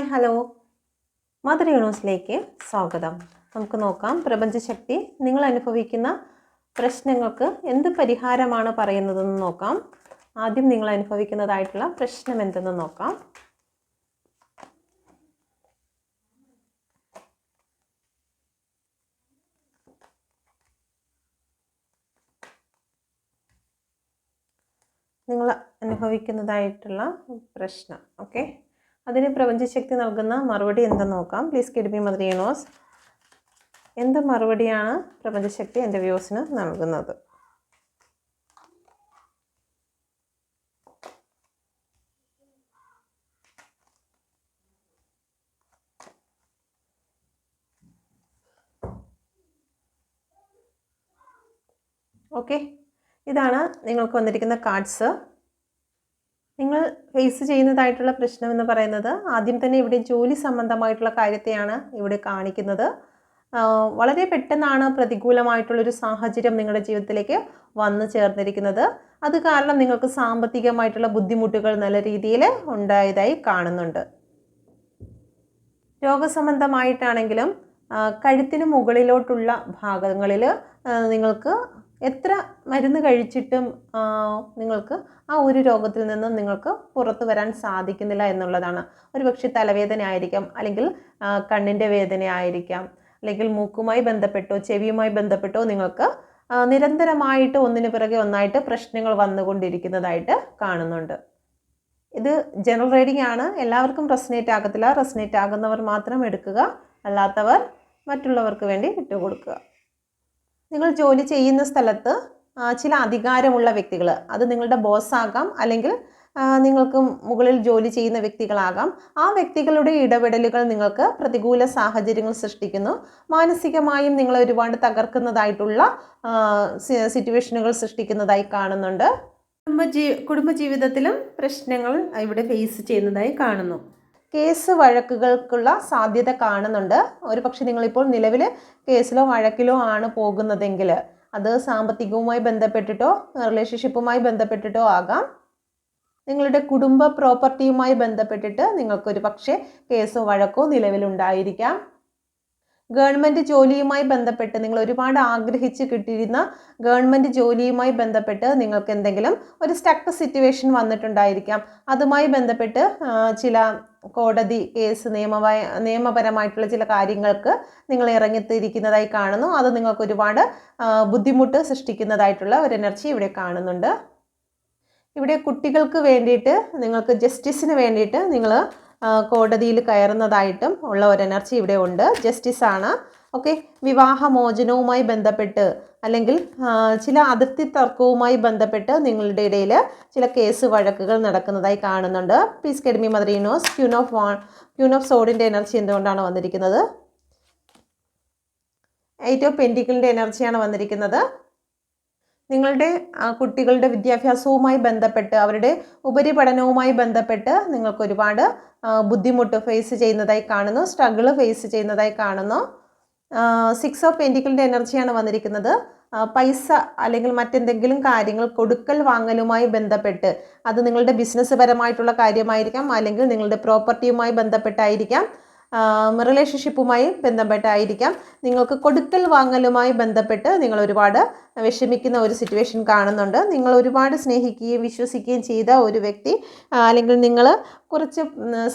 Hi hello. Mother യൂണിവേഴ്സിലേക്ക് സ്വാഗതം. നമുക്ക് നോക്കാം പ്രപഞ്ചശക്തി നിങ്ങൾ അനുഭവിക്കുന്ന പ്രശ്നങ്ങൾക്ക് എന്ത് പരിഹാരമാണ് പറയുന്നതെന്ന് നോക്കാം. ആദ്യം നിങ്ങൾ അനുഭവിക്കുന്നതായിട്ടുള്ള പ്രശ്നം എന്തെന്ന് നോക്കാം. നിങ്ങൾ അനുഭവിക്കുന്നതായിട്ടുള്ള പ്രശ്നം ഓക്കെ? അതിന് പ്രപഞ്ചശക്തി നൽകുന്ന മറുപടി എന്തെന്ന് നോക്കാം. പ്ലീസ് കിഡ്മി മദർ യൂണിവേഴ്സ് എന്ത് മറുപടിയാണ് പ്രപഞ്ചശക്തി എന്റെ വ്യൂസിന് നൽകുന്നത്? ഓക്കെ ഇതാണ് നിങ്ങൾക്ക് വന്നിരിക്കുന്ന കാർഡ്സ് നിങ്ങൾ ഫേസ് ചെയ്യുന്നതായിട്ടുള്ള പ്രശ്നം എന്ന് പറയുന്നത് ആദ്യം തന്നെ ഇവിടെ ജോലി സംബന്ധമായിട്ടുള്ള കാര്യത്തെയാണ് ഇവിടെ കാണിക്കുന്നത്. വളരെ പെട്ടെന്നാണ് പ്രതികൂലമായിട്ടുള്ളൊരു സാഹചര്യം നിങ്ങളുടെ ജീവിതത്തിലേക്ക് വന്നു ചേർന്നിരിക്കുന്നത്. അത് കാരണം നിങ്ങൾക്ക് സാമ്പത്തികമായിട്ടുള്ള ബുദ്ധിമുട്ടുകൾ നല്ല രീതിയിൽ ഉണ്ടായതായി കാണുന്നുണ്ട്. രോഗസംബന്ധമായിട്ടാണെങ്കിലും കഴുത്തിന് മുകളിലോട്ടുള്ള ഭാഗങ്ങളിൽ നിങ്ങൾക്ക് എത്ര മരുന്ന് കഴിച്ചിട്ടും നിങ്ങൾക്ക് ആ ഒരു രോഗത്തിൽ നിന്നും നിങ്ങൾക്ക് പുറത്തു വരാൻ സാധിക്കുന്നില്ല എന്നുള്ളതാണ്. ഒരു പക്ഷേ തലവേദന ആയിരിക്കാം അല്ലെങ്കിൽ കണ്ണിന്റെ വേദന ആയിരിക്കാം അല്ലെങ്കിൽ മൂക്കുമായി ബന്ധപ്പെട്ടോ ചെവിയുമായി ബന്ധപ്പെട്ടോ നിങ്ങൾക്ക് നിരന്തരമായിട്ട് ഒന്നിനു പിറകെ ഒന്നായിട്ട് പ്രശ്നങ്ങൾ വന്നുകൊണ്ടിരിക്കുന്നതായിട്ട് കാണുന്നുണ്ട്. ഇത് ജനറൽ റീഡിംഗ് ആണ്. എല്ലാവർക്കും റെസിനേറ്റ് ആകത്തില്ല. റെസിനേറ്റ് ആകുന്നവർ മാത്രം എടുക്കുക. അല്ലാത്തവർ മറ്റുള്ളവർക്ക് വേണ്ടി വിട്ടുകൊടുക്കുക നിങ്ങൾ ജോലി ചെയ്യുന്ന സ്ഥലത്ത് ചില അധികാരമുള്ള വ്യക്തികൾ അത് നിങ്ങളുടെ ബോസ് ആകാം അല്ലെങ്കിൽ നിങ്ങൾക്ക് മുകളിൽ ജോലി ചെയ്യുന്ന വ്യക്തികളാകാം. ആ വ്യക്തികളുടെ ഇടപെടലുകൾ നിങ്ങൾക്ക് പ്രതികൂല സാഹചര്യങ്ങൾ സൃഷ്ടിക്കുന്നു. മാനസികമായും നിങ്ങൾ ഒരുപാട് തകർക്കുന്നതായിട്ടുള്ള സിറ്റുവേഷനുകൾ സൃഷ്ടിക്കുന്നതായി കാണുന്നുണ്ട്. കുടുംബജീ കുടുംബജീവിതത്തിലും പ്രശ്നങ്ങൾ ഇവിടെ ഫേസ് ചെയ്യുന്നതായി കാണുന്നു. കേസ് വഴക്കുകൾക്കുള്ള സാധ്യത കാണുന്നുണ്ട്. ഒരു പക്ഷേ നിങ്ങളിപ്പോൾ നിലവിൽ കേസിലോ വഴക്കിലോ ആണ് പോകുന്നതെങ്കിൽ അത് സാമ്പത്തികവുമായി ബന്ധപ്പെട്ടിട്ടോ റിലേഷൻഷിപ്പുമായി ബന്ധപ്പെട്ടിട്ടോ ആകാം. നിങ്ങളുടെ കുടുംബ പ്രോപ്പർട്ടിയുമായി ബന്ധപ്പെട്ടിട്ട് നിങ്ങൾക്കൊരു പക്ഷേ കേസോ വഴക്കോ നിലവിലുണ്ടായിരിക്കാം. ഗവൺമെന്റ് ജോലിയുമായി ബന്ധപ്പെട്ട് നിങ്ങൾ ഒരുപാട് ആഗ്രഹിച്ച് കിട്ടിയിരുന്ന ഗവൺമെന്റ് ജോലിയുമായി ബന്ധപ്പെട്ട് നിങ്ങൾക്ക് എന്തെങ്കിലും ഒരു സ്റ്റക്ക് സിറ്റുവേഷൻ വന്നിട്ടുണ്ടായിരിക്കാം. അതുമായി ബന്ധപ്പെട്ട് ചില കോടതി കേസ് നിയമമായ നിയമപരമായിട്ടുള്ള ചില കാര്യങ്ങൾക്ക് നിങ്ങൾ ഇറങ്ങിത്തിരിക്കുന്നതായി കാണുന്നു. അത് നിങ്ങൾക്ക് ഒരുപാട് ബുദ്ധിമുട്ട് സൃഷ്ടിക്കുന്നതായിട്ടുള്ള ഒരു എനർജി ഇവിടെ കാണുന്നുണ്ട്. ഇവിടെ കുട്ടികൾക്ക് വേണ്ടിയിട്ട് നിങ്ങൾക്ക് ജസ്റ്റിസിന് വേണ്ടിയിട്ട് നിങ്ങൾ കോടതിയിൽ കയറുന്നതായിട്ടും ഉള്ള ഒരു എനർജി ഇവിടെ ഉണ്ട്. ജസ്റ്റിസ് ആണ് ഓക്കെ? വിവാഹമോചനവുമായി ബന്ധപ്പെട്ട് അല്ലെങ്കിൽ ചില അതിർത്തി തർക്കവുമായി ബന്ധപ്പെട്ട് നിങ്ങളുടെ ഇടയിൽ ചില കേസ് വഴക്കുകൾ നടക്കുന്നതായി കാണുന്നുണ്ട്. പീസ് കെഡ്മി മദറീനോസ് queen of wand queen of സോഡിന്റെ energy എന്തുകൊണ്ടാണ് വന്നിരിക്കുന്നത്? എയ്റ്റ് ഓഫ് പെന്റിക്കിളിന്റെ എനർജിയാണ് വന്നിരിക്കുന്നത്. നിങ്ങളുടെ കുട്ടികളുടെ വിദ്യാഭ്യാസവുമായി ബന്ധപ്പെട്ട് അവരുടെ ഉപരിപഠനവുമായി ബന്ധപ്പെട്ട് നിങ്ങൾക്ക് ഒരുപാട് ബുദ്ധിമുട്ട് ഫേസ് ചെയ്യുന്നതായി കാണുന്നു. സ്ട്രഗിൾ ഫേസ് ചെയ്യുന്നതായി കാണുന്നു. സിക്സ് ഓഫ് പെന്റിക്കിളിന്റെ എനർജിയാണ് വന്നിരിക്കുന്നത്. പൈസ അല്ലെങ്കിൽ മറ്റെന്തെങ്കിലും കാര്യങ്ങൾ കൊടുക്കൽ വാങ്ങലുമായി ബന്ധപ്പെട്ട് അത് നിങ്ങളുടെ ബിസിനസ് പരമായിട്ടുള്ള കാര്യമായിരിക്കാം അല്ലെങ്കിൽ നിങ്ങളുടെ പ്രോപ്പർട്ടിയുമായി ബന്ധപ്പെട്ടായിരിക്കാം. റിലേഷൻഷിപ്പുമായി ബന്ധപ്പെട്ടായിരിക്കാം. നിങ്ങൾക്ക് കൊടുക്കൽ വാങ്ങലുമായി ബന്ധപ്പെട്ട് നിങ്ങൾ ഒരുപാട് വിഷമിക്കുന്ന ഒരു സിറ്റുവേഷൻ കാണുന്നുണ്ട്. നിങ്ങൾ ഒരുപാട് സ്നേഹിക്കുകയും വിശ്വസിക്കുകയും ചെയ്ത ഒരു വ്യക്തി അല്ലെങ്കിൽ നിങ്ങൾ കുറച്ച്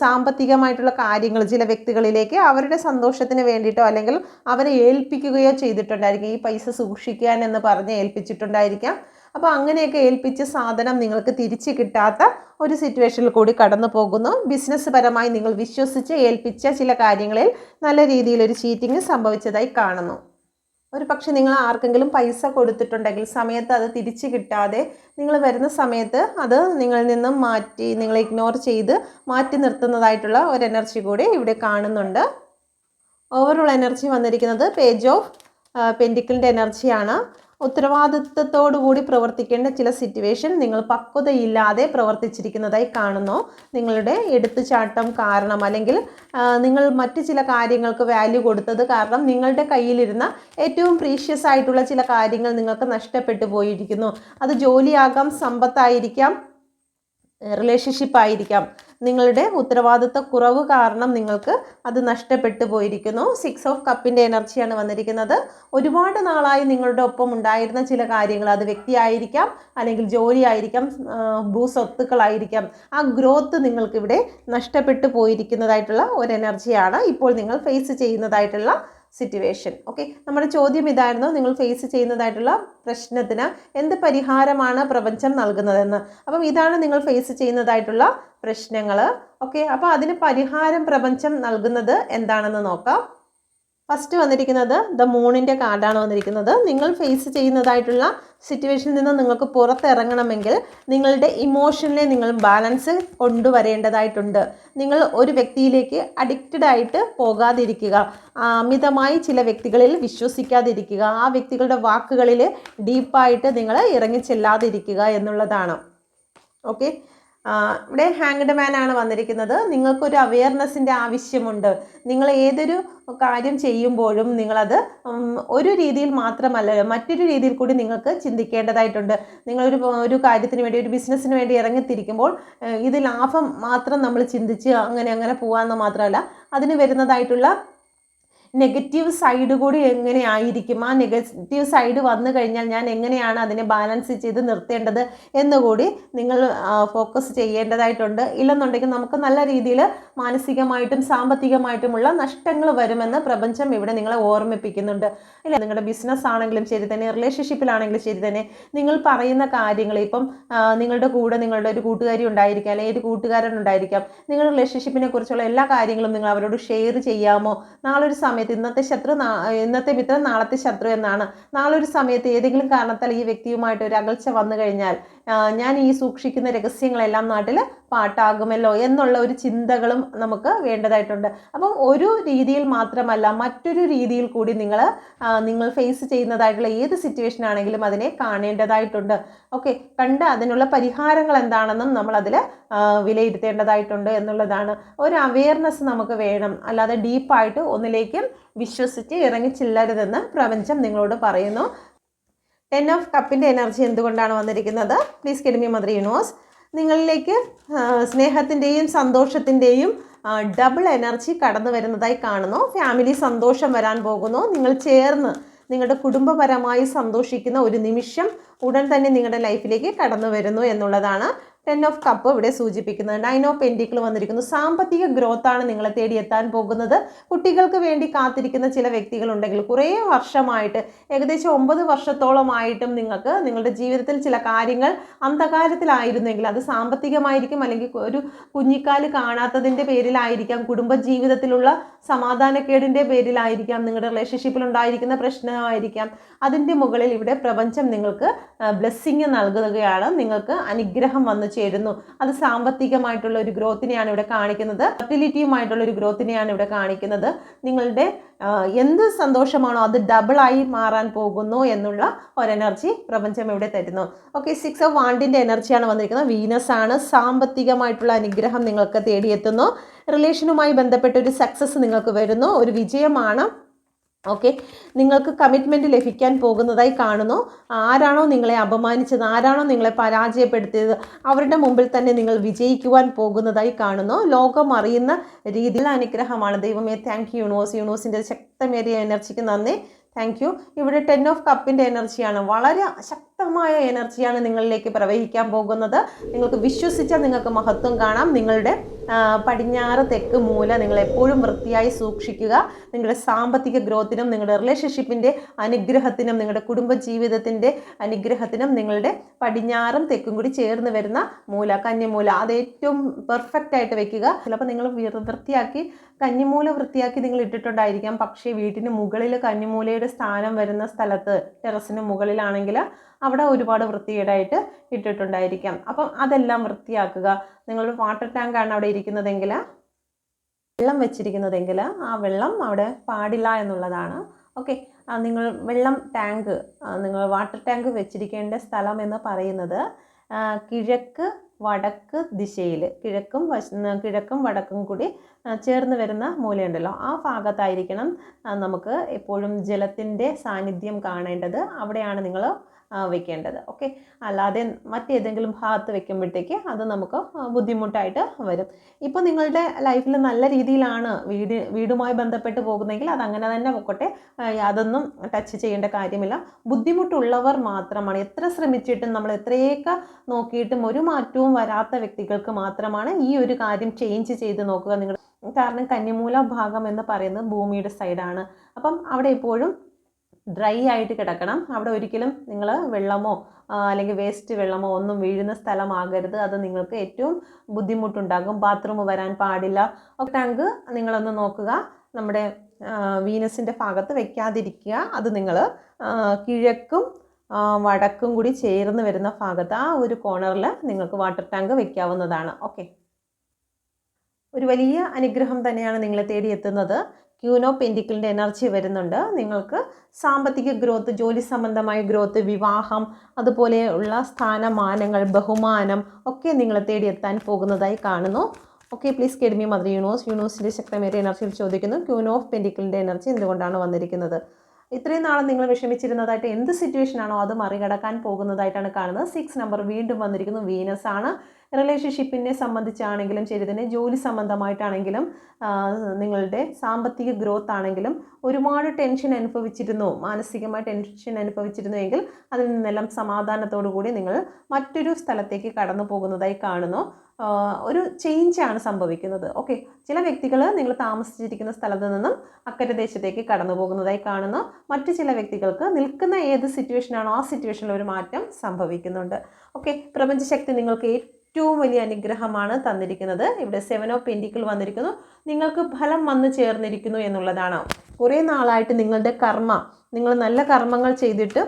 സാമ്പത്തികമായിട്ടുള്ള കാര്യങ്ങൾ ചില വ്യക്തികളിലേക്ക് അവരുടെ സന്തോഷത്തിന് വേണ്ടിയിട്ടോ അല്ലെങ്കിൽ അവരെ ഏൽപ്പിക്കുകയോ ചെയ്തിട്ടുണ്ടായിരിക്കും. ഈ പൈസ സൂക്ഷിക്കാൻ എന്ന് പറഞ്ഞ് ഏൽപ്പിച്ചിട്ടുണ്ടായിരിക്കാം. അപ്പോൾ അങ്ങനെയൊക്കെ ഏൽപ്പിച്ച് സാധനം നിങ്ങൾക്ക് തിരിച്ച് കിട്ടാത്ത ഒരു സിറ്റുവേഷനിൽ കൂടി കടന്നു പോകുന്നു. ബിസിനസ് പരമായി നിങ്ങൾ വിശ്വസിച്ച് ഏൽപ്പിച്ച ചില കാര്യങ്ങളിൽ നല്ല രീതിയിലൊരു ചീറ്റിംഗ് സംഭവിച്ചതായി കാണുന്നു. ഒരു പക്ഷെ നിങ്ങൾ ആർക്കെങ്കിലും പൈസ കൊടുത്തിട്ടുണ്ടെങ്കിൽ സമയത്ത് അത് തിരിച്ച് കിട്ടാതെ നിങ്ങൾ വരുന്ന സമയത്ത് അത് നിങ്ങളിൽ നിന്നും മാറ്റി നിങ്ങൾ ഇഗ്നോർ ചെയ്ത് മാറ്റി നിർത്തുന്നതായിട്ടുള്ള ഒരു എനർജി കൂടി ഇവിടെ കാണുന്നുണ്ട്. ഓവറോൾ എനർജി വന്നിരിക്കുന്നത് പേജ് ഓഫ് പെന്റിക്കിളിന്റെ എനർജിയാണ് കൂടി പ്രവർത്തിക്കേണ്ട ചില സിറ്റുവേഷൻ നിങ്ങൾ പക്വതയില്ലാതെ പ്രവർത്തിച്ചിരിക്കുന്നതായി കാണുന്നു. നിങ്ങളുടെ എടുത്തുചാട്ടം കാരണം അല്ലെങ്കിൽ നിങ്ങൾ മറ്റു ചില കാര്യങ്ങൾക്ക് വാല്യൂ കൊടുത്തത് കാരണം നിങ്ങളുടെ കയ്യിലിരുന്ന ഏറ്റവും പ്രീഷ്യസ് ആയിട്ടുള്ള ചില കാര്യങ്ങൾ നിങ്ങൾക്ക് നഷ്ടപ്പെട്ടു പോയിരിക്കുന്നു. അത് ജോലിയാകാം സമ്പത്തായിരിക്കാം റിലേഷൻഷിപ്പ് ആയിരിക്കാം. നിങ്ങളുടെ ഉത്തരവാദിത്ത കുറവ് കാരണം നിങ്ങൾക്ക് അത് നഷ്ടപ്പെട്ടു പോയിരിക്കുന്നു. സിക്സ് ഓഫ് കപ്പിന്റെ എനർജിയാണ് വന്നിരിക്കുന്നത്. ഒരുപാട് നാളായി നിങ്ങളുടെ ഒപ്പം ഉണ്ടായിരുന്ന ചില കാര്യങ്ങൾ അത് വ്യക്തിയായിരിക്കാം അല്ലെങ്കിൽ ജോലി ആയിരിക്കാം ഭൂസ്വത്തുക്കളായിരിക്കാം. ആ ഗ്രോത്ത് നിങ്ങൾക്കിവിടെ നഷ്ടപ്പെട്ടു പോയിരിക്കുന്നതായിട്ടുള്ള ഒരു എനർജിയാണ് ഇപ്പോൾ നിങ്ങൾ ഫേസ് ചെയ്യുന്നതായിട്ടുള്ള സിറ്റുവേഷൻ ഓക്കെ നമ്മുടെ ചോദ്യം ഇതായിരുന്നു. നിങ്ങൾ ഫേസ് ചെയ്യുന്നതായിട്ടുള്ള പ്രശ്നത്തിന് എന്ത് പരിഹാരമാണ് പ്രപഞ്ചം നൽകുന്നതെന്ന്. അപ്പം ഇതാണ് നിങ്ങൾ ഫേസ് ചെയ്യുന്നതായിട്ടുള്ള പ്രശ്നങ്ങൾ ഓക്കെ അപ്പോൾ അതിന് പരിഹാരം പ്രപഞ്ചം നൽകുന്നത് എന്താണെന്ന് നോക്കാം. ഫസ്റ്റ് വന്നിരിക്കുന്നത് ദ മൂണിന്റെ കാർഡാണ് വന്നിരിക്കുന്നത്. നിങ്ങൾ ഫേസ് ചെയ്യുന്നതായിട്ടുള്ള സിറ്റുവേഷനിൽ നിന്ന് നിങ്ങൾക്ക് പുറത്തിറങ്ങണമെങ്കിൽ നിങ്ങളുടെ ഇമോഷനിലെ നിങ്ങൾ ബാലൻസ് കൊണ്ടുവരേണ്ടതായിട്ടുണ്ട്. നിങ്ങൾ ഒരു വ്യക്തിയിലേക്ക് അഡിക്റ്റഡ് ആയിട്ട് പോകാതിരിക്കുക. അമിതമായി ചില വ്യക്തികളിൽ വിശ്വസിക്കാതിരിക്കുക. ആ വ്യക്തികളുടെ വാക്കുകളിൽ ഡീപ്പായിട്ട് നിങ്ങൾ ഇറങ്ങിച്ചെല്ലാതിരിക്കുക എന്നുള്ളതാണ്. ഓക്കെ ഇവിടെ ഹാങ്ഡ് മാൻ ആണ് വന്നിരിക്കുന്നത്. നിങ്ങൾക്കൊരു അവയർനെസ്സിന്റെ ആവശ്യമുണ്ട്. നിങ്ങൾ ഏതൊരു കാര്യം ചെയ്യുമ്പോഴും നിങ്ങളത് ഒരു രീതിയിൽ മാത്രമല്ല മറ്റൊരു രീതിയിൽ കൂടി നിങ്ങൾക്ക് ചിന്തിക്കേണ്ടതായിട്ടുണ്ട്. നിങ്ങളൊരു ഒരു കാര്യത്തിന് വേണ്ടി ഒരു ബിസിനസ്സിന് വേണ്ടി ഇറങ്ങിത്തിരിക്കുമ്പോൾ ഇത് ലാഭം മാത്രം നമ്മൾ ചിന്തിച്ച് അങ്ങനെ അങ്ങനെ പോകാമെന്ന് മാത്രമല്ല അതിന് വരുന്നതായിട്ടുള്ള നെഗറ്റീവ് സൈഡ് കൂടി എങ്ങനെ ആയിരിക്കും? ആ നെഗറ്റീവ് സൈഡ് വന്നു കഴിഞ്ഞാൽ ഞാൻ എങ്ങനെയാണ് അതിനെ ബാലൻസ് ചെയ്ത് നിർത്തേണ്ടത് എന്നുകൂടി നിങ്ങൾ ഫോക്കസ് ചെയ്യേണ്ടതായിട്ടുണ്ട്. ഇല്ലെന്നുണ്ടെങ്കിൽ നമുക്ക് നല്ല രീതിയിൽ മാനസികമായിട്ടും സാമ്പത്തികമായിട്ടുമുള്ള നഷ്ടങ്ങൾ വരുമെന്ന് പ്രപഞ്ചം ഇവിടെ നിങ്ങളെ ഓർമ്മിപ്പിക്കുന്നുണ്ട്. ഇല്ല നിങ്ങളുടെ ബിസിനസ് ആണെങ്കിലും ശരി തന്നെ റിലേഷൻഷിപ്പിലാണെങ്കിലും ശരി തന്നെ നിങ്ങൾ പറയുന്ന കാര്യങ്ങൾ ഇപ്പം നിങ്ങളുടെ കൂടെ നിങ്ങളുടെ ഒരു കൂട്ടുകാരി ഉണ്ടായിരിക്കാം അല്ലെങ്കിൽ ഒരു കൂട്ടുകാരൻ ഉണ്ടായിരിക്കാം. നിങ്ങളുടെ റിലേഷൻഷിപ്പിനെ കുറിച്ചുള്ള എല്ലാ കാര്യങ്ങളും നിങ്ങൾ അവരോട് ഷെയർ ചെയ്യാമോ? നാളെ ഒരു സമയത്ത് ഇന്നത്തെ ശത്രു ഇന്നത്തെ മിത്രം നാളത്തെ ശത്രു എന്നാണ്. നാളെ ഒരു സമയത്ത് ഏതെങ്കിലും കാരണത്താൽ ഈ വ്യക്തിയുമായിട്ട് ഒരു അകൽച്ച വന്നു കഴിഞ്ഞാൽ ഞാൻ ഈ സൂക്ഷിക്കുന്ന രഹസ്യങ്ങളെല്ലാം നാട്ടിൽ പാട്ടാകുമല്ലോ എന്നുള്ള ഒരു ചിന്തകളും നമുക്ക് വേണ്ടതായിട്ടുണ്ട്. അപ്പം ഒരു രീതിയിൽ മാത്രമല്ല മറ്റൊരു രീതിയിൽ കൂടി നിങ്ങൾ നിങ്ങൾ ഫേസ് ചെയ്യുന്നതായിട്ടുള്ള ഏത് സിറ്റുവേഷൻ ആണെങ്കിലും അതിനെ കാണേണ്ടതായിട്ടുണ്ട്. ഓക്കെ കണ്ട് അതിനുള്ള പരിഹാരങ്ങൾ എന്താണെന്നും നമ്മൾ അതിൽ വിലയിരുത്തേണ്ടതായിട്ടുണ്ട് എന്നുള്ളതാണ്. ഒരു അവയർനെസ് നമുക്ക് വേണം. അല്ലാതെ ഡീപ്പായിട്ട് ഒന്നിലേക്കും വിശ്വസിച്ച് ഇറങ്ങി ചില്ലരുതെന്ന് പ്രപഞ്ചം നിങ്ങളോട് പറയുന്നു. ടെൻ ഓഫ് കപ്പിന്റെ എനർജി എന്തുകൊണ്ടാണ് വന്നിരിക്കുന്നത്? പ്ലീസ് കെഡിമി മദർ യൂണിവേഴ്സ് നിങ്ങളിലേക്ക് സ്നേഹത്തിന്റെയും സന്തോഷത്തിന്റെയും ഡബിൾ എനർജി കടന്നു വരുന്നതായി കാണുന്നു. ഫാമിലി സന്തോഷം വരാൻ പോകുന്നു. നിങ്ങൾ ചേർന്ന് നിങ്ങളുടെ കുടുംബപരമായി സന്തോഷിക്കുന്ന ഒരു നിമിഷം ഉടൻ തന്നെ നിങ്ങളുടെ ലൈഫിലേക്ക് കടന്നു വരുന്നു എന്നുള്ളതാണ് ടെൻ ഓഫ് കപ്പ് ഇവിടെ സൂചിപ്പിക്കുന്നത് നയൻ ഓഫ് പെൻഡിക്കിൾ വന്നിരിക്കുന്നു. സാമ്പത്തിക ഗ്രോത്ത് ആണ് നിങ്ങളെ തേടി എത്താൻ പോകുന്നത്. കുട്ടികൾക്ക് വേണ്ടി കാത്തിരിക്കുന്ന ചില വ്യക്തികളുണ്ടെങ്കിൽ കുറേ വർഷമായിട്ട് ഏകദേശം ഒമ്പത് വർഷത്തോളമായിട്ടും നിങ്ങൾക്ക് നിങ്ങളുടെ ജീവിതത്തിൽ ചില കാര്യങ്ങൾ അന്ധകാരത്തിലായിരുന്നെങ്കിൽ അത് സാമ്പത്തികമായിരിക്കും അല്ലെങ്കിൽ ഒരു കുഞ്ഞിക്കാൽ കാണാത്തതിന്റെ പേരിലായിരിക്കാം കുടുംബ ജീവിതത്തിലുള്ള സമാധാനക്കേടിന്റെ പേരിലായിരിക്കാം നിങ്ങളുടെ റിലേഷൻഷിപ്പിൽ ഉണ്ടായിരിക്കുന്ന പ്രശ്നമായിരിക്കാം. അതിന്റെ മുകളിൽ ഇവിടെ പ്രപഞ്ചം നിങ്ങൾക്ക് ബ്ലെസ്സിങ് നൽകുകയാണ്. നിങ്ങൾക്ക് അനുഗ്രഹം വന്നു ചേരുന്നു. അത് സാമ്പത്തികമായിട്ടുള്ള ഒരു ഗ്രോത്തിനെയാണ് ഇവിടെ കാണിക്കുന്നത്. ഫെർട്ടിലിറ്റിയുമായിട്ടുള്ള ഒരു ഗ്രോത്തിനെയാണ് ഇവിടെ കാണിക്കുന്നത്. നിങ്ങളുടെ എന്ത് സന്തോഷമാണോ അത് ഡബിളായി മാറാൻ പോകുന്നു എന്നുള്ള ഒരു എനർജി പ്രപഞ്ചം ഇവിടെ തരുന്നു. ഓക്കെ സിക്സ് ഓഫ് വാണ്ടിന്റെ എനർജിയാണ് വന്നിരിക്കുന്നത്. വീനസ് ആണ്. സാമ്പത്തികമായിട്ടുള്ള അനുഗ്രഹം നിങ്ങൾക്ക് തേടിയെത്തുന്നു. റിലേഷനുമായി ബന്ധപ്പെട്ട ഒരു സക്സസ് നിങ്ങൾക്ക് വരുന്നു. ഒരു വിജയമാണ്. ഓക്കെ? നിങ്ങൾക്ക് കമ്മിറ്റ്മെന്റ് ലഭിക്കാൻ പോകുന്നതായി കാണുന്നു. ആരാണോ നിങ്ങളെ അപമാനിച്ചത് ആരാണോ നിങ്ങളെ പരാജയപ്പെടുത്തിയത് അവരുടെ മുമ്പിൽ തന്നെ നിങ്ങൾ വിജയിക്കുവാൻ പോകുന്നതായി കാണുന്നു. ലോകം അറിയുന്ന രീതിയിലുള്ള അനുഗ്രഹമാണ് ദൈവമേ. താങ്ക് യു യൂണിവേഴ്സ് യൂണിവേഴ്സിന്റെ ശക്തമേറിയ എനർജിക്ക് നന്ദി. താങ്ക് യു ഇവിടെ ടെൻ ഓഫ് കപ്പിന്റെ എനർജിയാണ് വളരെ ശക്തമായ എനർജിയാണ് നിങ്ങളിലേക്ക് പ്രവഹിക്കാൻ പോകുന്നത്. നിങ്ങൾക്ക് വിശ്വസിച്ചാൽ നിങ്ങൾക്ക് മഹത്വം കാണാം. നിങ്ങളുടെ പടിഞ്ഞാറ് തെക്ക് മൂല നിങ്ങൾ എപ്പോഴും വൃത്തിയായി സൂക്ഷിക്കുക. നിങ്ങളുടെ സാമ്പത്തിക ഗ്രോത്തിനും നിങ്ങളുടെ റിലേഷൻഷിപ്പിന്റെ അനുഗ്രഹത്തിനും നിങ്ങളുടെ കുടുംബജീവിതത്തിന്റെ അനുഗ്രഹത്തിനും നിങ്ങളുടെ പടിഞ്ഞാറും തെക്കും കൂടി ചേർന്ന് വരുന്ന മൂല കന്നിമൂല. അത് ഏറ്റവും പെർഫെക്റ്റ് ആയിട്ട് വെക്കുക. ചിലപ്പോൾ നിങ്ങൾ വൃത്തിയാക്കി കന്നിമൂല വൃത്തിയാക്കി നിങ്ങൾ ഇട്ടിട്ടുണ്ടായിരിക്കാം. പക്ഷേ വീട്ടിന് മുകളിൽ കന്നിമൂലയുടെ സ്ഥാനം വരുന്ന സ്ഥലത്ത് ടെറസിന് മുകളിലാണെങ്കിൽ അവിടെ ഒരുപാട് വൃത്തികേടായിട്ട് ഇട്ടിട്ടുണ്ടായിരിക്കാം. അപ്പം അതെല്ലാം വൃത്തിയാക്കുക. നിങ്ങളുടെ വാട്ടർ ടാങ്കാണ് അവിടെ ഇരിക്കുന്നതെങ്കിൽ വെള്ളം വെച്ചിരിക്കുന്നതെങ്കിൽ ആ വെള്ളം അവിടെ പാടില്ല എന്നുള്ളതാണ്. ഓക്കെ. നിങ്ങൾ വെള്ളം ടാങ്ക് നിങ്ങൾ വാട്ടർ ടാങ്ക് വെച്ചിരിക്കേണ്ട സ്ഥലം എന്ന് പറയുന്നത് കിഴക്ക് വടക്ക് ദിശയിൽ കിഴക്കും കിഴക്കും വടക്കും കൂടി ചേർന്ന് വരുന്ന മൂലയുണ്ടല്ലോ. ആ ഭാഗത്തായിരിക്കണം നമുക്ക് എപ്പോഴും ജലത്തിന്റെ സാന്നിധ്യം കാണേണ്ടത്. അവിടെയാണ് നിങ്ങൾ വെക്കേണ്ടത്. ഓക്കെ അല്ലാതെ മറ്റേതെങ്കിലും ഭാഗത്ത് വെക്കുമ്പോഴത്തേക്ക് അത് നമുക്ക് ബുദ്ധിമുട്ടായിട്ട് വരും. ഇപ്പോൾ നിങ്ങളുടെ ലൈഫിൽ നല്ല രീതിയിലാണ് വീട് വീടുമായി ബന്ധപ്പെട്ട് പോകുന്നെങ്കിൽ അത് അങ്ങനെ തന്നെ പൊക്കോട്ടെ. അതൊന്നും ടച്ച് ചെയ്യേണ്ട കാര്യമില്ല. ബുദ്ധിമുട്ടുള്ളവർ മാത്രമാണ്. എത്ര ശ്രമിച്ചിട്ടും നമ്മൾ എത്രയൊക്കെ നോക്കിയിട്ടും ഒരു മാറ്റവും വരാത്ത വ്യക്തികൾക്ക് മാത്രമാണ് ഈ ഒരു കാര്യം ചേഞ്ച് ചെയ്ത് നോക്കുക. നിങ്ങൾ കാരണം കന്നിമൂല ഭാഗം എന്ന് പറയുന്നത് ഭൂമിയുടെ സൈഡാണ് അപ്പം അവിടെ എപ്പോഴും ഡ്രൈ ആയിട്ട് കിടക്കണം. അവിടെ ഒരിക്കലും നിങ്ങൾ വെള്ളമോ അല്ലെങ്കിൽ വേസ്റ്റ് വെള്ളമോ ഒന്നും വീഴുന്ന സ്ഥലമാകരുത്. അത് നിങ്ങൾക്ക് ഏറ്റവും ബുദ്ധിമുട്ടുണ്ടാകും. ബാത്റൂം വരാൻ പാടില്ല. ഒക്കെ ടാങ്ക് നിങ്ങളൊന്ന് നോക്കുക. നമ്മുടെ വീനസിന്റെ ഭാഗത്ത് വെക്കാതിരിക്കുക. അത് നിങ്ങൾ കിഴക്കും വടക്കും കൂടി ചേർന്ന് വരുന്ന ഭാഗത്ത് ആ ഒരു കോണറിൽ നിങ്ങൾക്ക് വാട്ടർ ടാങ്ക് വെക്കാവുന്നതാണ്. ഓക്കെ. ഒരു വലിയ അനുഗ്രഹം തന്നെയാണ് നിങ്ങളെ തേടി എത്തുന്നത് ക്യൂനോ പെന്റിക്കിളിന്റെ എനർജി വരുന്നുണ്ട്. നിങ്ങൾക്ക് സാമ്പത്തിക ഗ്രോത്ത് ജോലി സംബന്ധമായ ഗ്രോത്ത് വിവാഹം അതുപോലെയുള്ള സ്ഥാനമാനങ്ങൾ ബഹുമാനം ഒക്കെ നിങ്ങളെ തേടിയെത്താൻ പോകുന്നതായി കാണുന്നു. ഓക്കെ പ്ലീസ് കെഡ്മി മദർ യൂണോസ് യൂണോസിന്റെ ശക്തമേറിയ എനർജിയിൽ ചോദിക്കുന്നു ക്യൂനോ ഓഫ് പെന്റിക്കിളിന്റെ എനർജി എന്തുകൊണ്ടാണ് വന്നിരിക്കുന്നത്? ഇത്രയും നാളെ നിങ്ങൾ വിഷമിച്ചിരുന്നതായിട്ട് എന്ത് സിറ്റുവേഷൻ ആണോ അത് മറികടക്കാൻ പോകുന്നതായിട്ടാണ് കാണുന്നത്. സിക്സ് നമ്പർ വീണ്ടും വന്നിരിക്കുന്നു വീനസ് ആണ്. റിലേഷൻഷിപ്പിനെ സംബന്ധിച്ചാണെങ്കിലും ശരി തന്നെ ജോലി സംബന്ധമായിട്ടാണെങ്കിലും നിങ്ങളുടെ സാമ്പത്തിക ഗ്രോത്ത് ആണെങ്കിലും ഒരുപാട് ടെൻഷൻ അനുഭവിച്ചിരുന്നു. മാനസികമായി ടെൻഷൻ അനുഭവിച്ചിരുന്നു എങ്കിൽ അതിൽ നിന്നെല്ലാം സമാധാനത്തോടു കൂടി നിങ്ങൾ മറ്റൊരു സ്ഥലത്തേക്ക് കടന്നു പോകുന്നതായി കാണുന്നു. ഒരു ചേഞ്ചാണ് സംഭവിക്കുന്നത്. ഓക്കെ ചില വ്യക്തികൾ നിങ്ങൾ താമസിച്ചിരിക്കുന്ന സ്ഥലത്ത് നിന്നും അക്കരെ ദേശത്തേക്ക് കടന്നു പോകുന്നതായി കാണുന്നു. മറ്റു ചില വ്യക്തികൾക്ക് നിൽക്കുന്ന ഏത് സിറ്റുവേഷനാണോ ആ സിറ്റുവേഷനിൽ ഒരു മാറ്റം സംഭവിക്കുന്നുണ്ട്. ഓക്കെ പ്രപഞ്ചശക്തി നിങ്ങൾക്ക് ഏറ്റവും വലിയ അനുഗ്രഹമാണ് തന്നിരിക്കുന്നത്. ഇവിടെ സെവൻ ഓഫ് പെന്റിക്കിൾ വന്നിരിക്കുന്നു. നിങ്ങൾക്ക് ഫലം വന്നു ചേർന്നിരിക്കുന്നു എന്നുള്ളതാണ്. കുറേ നാളായിട്ട് നിങ്ങളുടെ കർമ്മ നിങ്ങൾ നല്ല കർമ്മങ്ങൾ ചെയ്തിട്ട്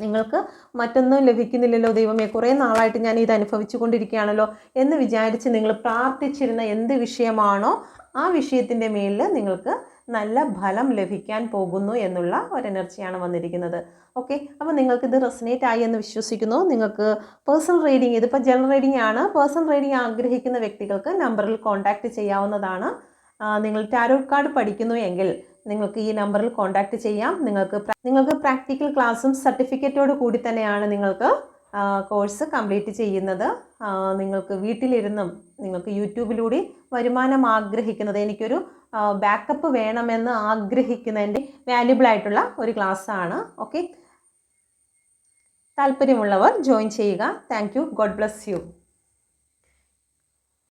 നിങ്ങൾക്ക് മറ്റൊന്നും ലഭിക്കുന്നില്ലല്ലോ. ദൈവമേ കുറേ നാളായിട്ട് ഞാൻ ഇത് അനുഭവിച്ചു കൊണ്ടിരിക്കുകയാണല്ലോ എന്ന് വിചാരിച്ച് നിങ്ങൾ പ്രാർത്ഥിച്ചിരുന്ന എന്ത് വിഷയമാണോ ആ വിഷയത്തിന്റെ മേലിൽ നിങ്ങൾക്ക് നല്ല ഫലം ലഭിക്കാൻ പോകുന്നു എന്നുള്ള ഒരു എനർജിയാണ് വന്നിരിക്കുന്നത്. ഓക്കെ അപ്പോൾ നിങ്ങൾക്കിത് റെസനേറ്റ് ആയി എന്ന് വിശ്വസിക്കുന്നു. നിങ്ങൾക്ക് പേഴ്സണൽ റീഡിങ് ഇതിപ്പോൾ ജനറൽ റീഡിംഗ് ആണ്. പേഴ്സണൽ റീഡിംഗ് ആഗ്രഹിക്കുന്ന വ്യക്തികൾക്ക് നമ്പറിൽ കോൺടാക്റ്റ് ചെയ്യാവുന്നതാണ്. നിങ്ങൾ ടാരോ കാർഡ് പഠിക്കുന്നു എങ്കിൽ നിങ്ങൾക്ക് ഈ നമ്പറിൽ കോൺടാക്റ്റ് ചെയ്യാം. നിങ്ങൾക്ക് നിങ്ങൾക്ക് പ്രാക്ടിക്കൽ ക്ലാസ്സും സർട്ടിഫിക്കറ്റോട് കൂടി തന്നെയാണ് നിങ്ങൾക്ക് കോഴ്സ് കംപ്ലീറ്റ് ചെയ്യുന്നത്. നിങ്ങൾക്ക് വീട്ടിലിരുന്നും നിങ്ങൾക്ക് യൂട്യൂബിലൂടെ വരുമാനം ആഗ്രഹിക്കുന്നത് എനിക്കൊരു ബാക്കപ്പ് വേണമെന്ന് ആഗ്രഹിക്കുന്നതിന്റെ വാല്യുബിൾ ആയിട്ടുള്ള ഒരു ക്ലാസ്സാണ് ഓക്കെ താല്പര്യമുള്ളവർ ജോയിൻ ചെയ്യുക. Thank you God bless you